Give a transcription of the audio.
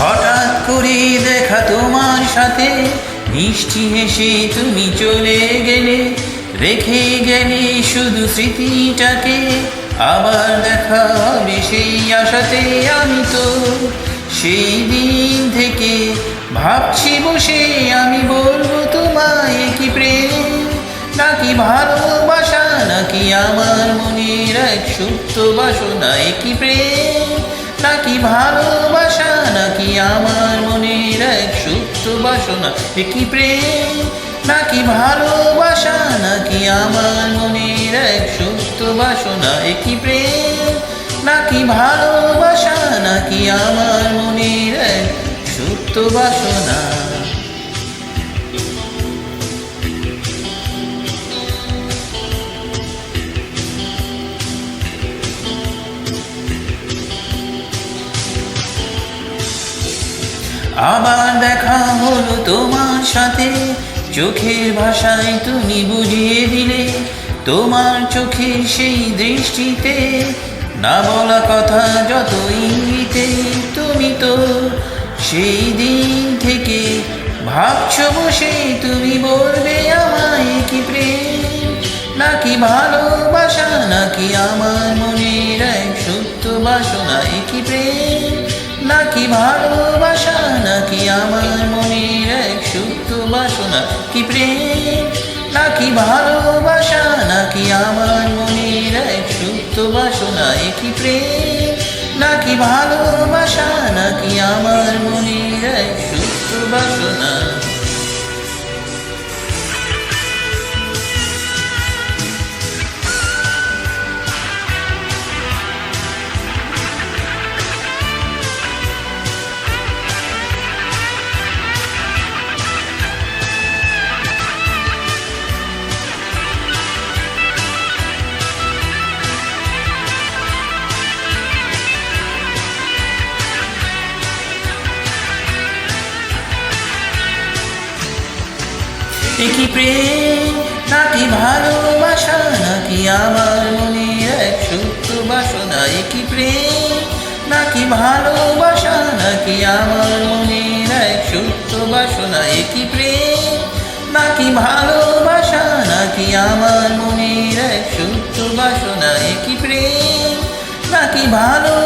হঠাৎ করে দেখা তোমার সাথে। মিষ্টি হেসে তুমি চলে গেলে। রেখে গেলে শুধু স্মৃতিটাকে। আবার দেখা হবে সেই আশাতে আমি তো। সেই দিন থেকে ভাবছি বসে আমি বলব তোমায় কি প্রেম? নাকি ভালোবাসা, নাকি আমার মনের এক সুপ্ত বাসনা কি প্রেম? নাকি ভালোবাসা, নাকি আমার মনের এক সুপ্ত বাসনা? কি প্রেম? নাকি ভালোবাসা, নাকি আমার মনের এক সুপ্ত বাসনা? কি প্রেম? নাকি ভালোবাসা, নাকি আমার মনের এক সুপ্ত বাসনা? আবার দেখা হলো তোমার সাথে। চোখের ভাষায় তুমি বুঝিয়ে দিলে তোমার চোখের সেই দৃষ্টিতে। না বলা কথা যত ইঙ্গিতে তুমি তো সেই দিন থেকে ভাবছ বসে তুমি বলবে আমায় কি প্রেম? নাকি ভালোবাসা, নাকি আমার মনের এক সত্য বাসনা কি প্রেম? নাকি ভালোবাসা প্রেম, নাকি ভালোবাসা, নাকি আমার মনের এক সুপ্ত বাসনা একই প্রেম? নাকি ভালোবাসা, নাকি আমার মনের এক সুপ্ত বাসনা? কি প্রেম, নাকি ভালোবাসা, নাকি আমার মনের এক সুপ্ত বাসনা? কি প্রেম, নাকি ভালোবাসা, নাকি আমার মনের এক সুপ্ত বাসনা? কি প্রেম, নাকি ভালোবাসা, নাকি আমার মনের এক সুপ্ত বাসনা? কি প্রেম, নাকি ভালোবাসা